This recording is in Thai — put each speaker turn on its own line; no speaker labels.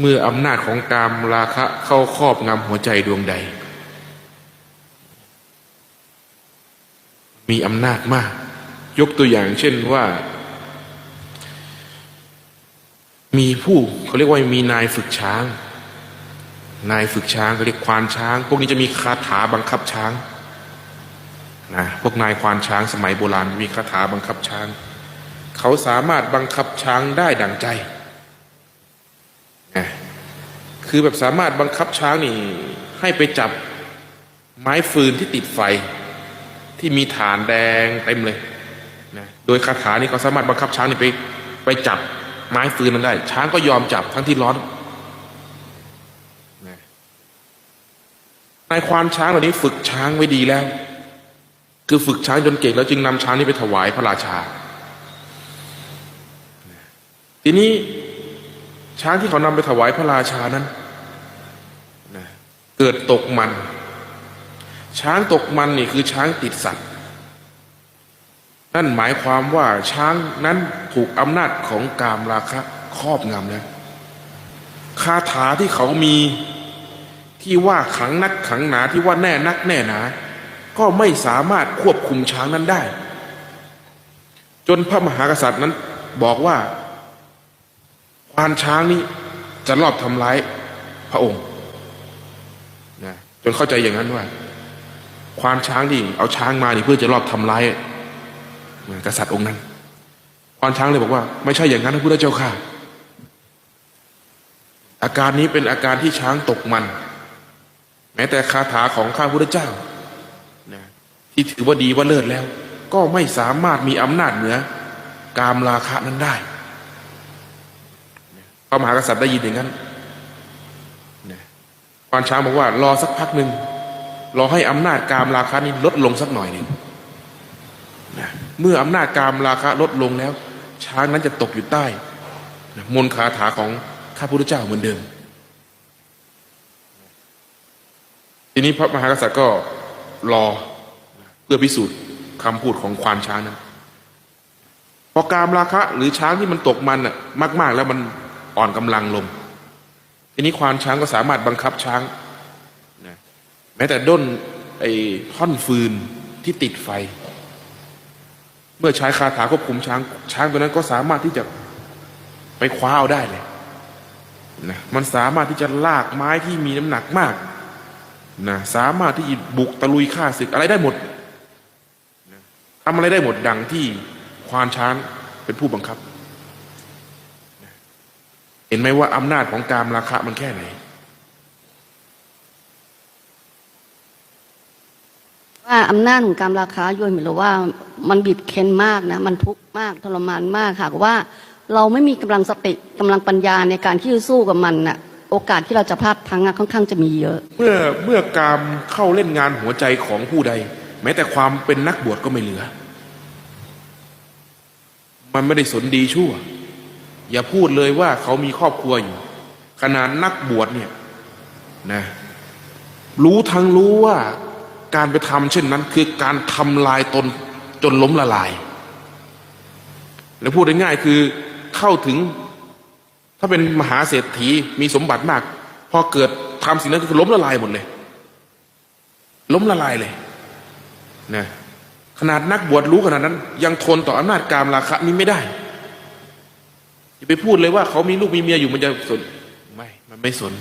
เมื่ออำนาจของกามราคะเข้าครอบงำหัวใจดวงใด มีอำนาจมาก ยกตัวอย่างเช่นว่า มีผู้เขาเรียกว่ามีนายฝึกช้าง นายฝึกช้างเขาเรียกควานช้าง พวกนี้จะมีคาถาบังคับช้างนะพวกนายควานช้างสมัยโบราณมีคาถาบังคับช้าง เขาสามารถบังคับช้างได้ดังใจ คือแบบสามารถบังคับช้างนี่ ให้ไปจับไม้ฟืนที่ติดไฟ ที่มีฐานแดงเต็มเลยนะโดยคาถานี้เขาสามารถบังคับช้างนี่ไป ไปจับไม้ฟืนนั้นได้ ช้างก็ยอมจับทั้งที่ร้อนนายควานช้างเหล่านี้ฝึกช้างไว้ดีแล้ว คือฝึกช้างจนเก่งแล้วจึงนำช้างนี้ไปถวายพระราชา ทีนี้ช้างที่เขานำไปถวายพระราชานั้น เกิดตกมัน ช้างตกมันนี่คือช้างติดสัตว์ นั่นหมายความว่าช้างนั้นถูกอำนาจของกามราคะครอบงำแล้วคาถาที่เขามีที่ว่าขังนักขังหนาที่ว่าแน่นักแน่หนา ก็ไม่สามารถควบคุมช้างนั้นได้ จนพระมหากษัตริย์นั้นบอกว่าควานช้างนี้จะรอบทำร้ายพระองค์ นะจนเข้าใจอย่างนั้นว่า ควานช้างที่เอาช้างมานี่เพื่อจะรอบทำร้ายกษัตริย์องค์นั้น ควานช้างเลยบอกว่า ไม่ใช่อย่างนั้นนะพุทธเจ้าค่ะ อาการนี้เป็นอาการที่ช้างตกมัน แม้แต่คาถาของข้าพุทธเจ้านะที่ถือว่าดีว่าเลิศแล้ว ก็ไม่สามารถมีอำนาจเหนือกามราคะนั้นได้พระมหากษัตริย์ได้ยินอย่างนั้น ควานช้างบอกว่ารอสักพักหนึ่งรอให้อำนาจกามราคะนี้ลดลงสักหน่อยหนึ่งนะเมื่ออำนาจกามราคะลดลงแล้ว ช้างนั้นจะตกอยู่ใต้นะมนคาถาของข้าพุทธเจ้าเหมือนเดิม ทีนี้พระมหากษัตริย์ก็รอเพื่อพิสูจน์คำพูดของควานช้างนั้นพอกามราคะ หรือช้างที่มันตกมันอะมาก ๆ แล้วมันอ่อนกำลังลง ทีนี้ควานช้างก็สามารถบังคับช้างนะแม้แต่ด้นไอ้ท่อนฟืนที่ติดไฟ เมื่อใช้คาถาควบคุมช้าง ช้างตัวนั้นก็สามารถที่จะไปคว้าเอาได้เลยนะมันสามารถที่จะลากไม้ที่มีน้ำหนักมากนะสามารถที่จะบุกตะลุยฆ่าศึกอะไรได้หมดทำอะไรได้หมดดังที่ควานช้างเป็นผู้บังคับ เห็นไหมว่าอำนาจของการราคะมันแค่ไหน
ว่าอำนาจของการราคาโยนเหมือนเราว่า มันบีบเค้นมากนะ มันทุกข์มากทรมานมากค่ะว่า เราไม่มีกำลังสติกำลังปัญญาในการที่จะสู้กับมันน่ะ โอกาสที่เราจะพลาดพลังอะค่อนข้างจะมีเยอะ
เมื่อเมื่อกามเข้าเล่นงานหัวใจของผู้ใด แม้แต่ความเป็นนักบวชก็ไม่เหลือ มันไม่ได้สนดีชั่ว อย่าพูดเลยว่าเขามีครอบครัวอยู่ ขนาดนักบวชเนี่ยนะรู้ทั้งรู้ว่าการไปทำเช่นนั้น คือการทำลายตนจนล้มละลาย แล้วพูดง่ายๆคือเข้าถึง ถ้าเป็นมหาเศรษฐีมีสมบัติมาก พอเกิดทำสิ่งนั้นก็คือล้มละลายหมดเลย ล้มละลายเลยนะขนาดนักบวชรู้ขนาดนั้น ยังทนต่ออำนาจกามราคะนี้ไม่ได้ อย่าไปพูดเลยว่าเขามีลูกมีเมียอยู่มันจะสนไม่ มันไม่สน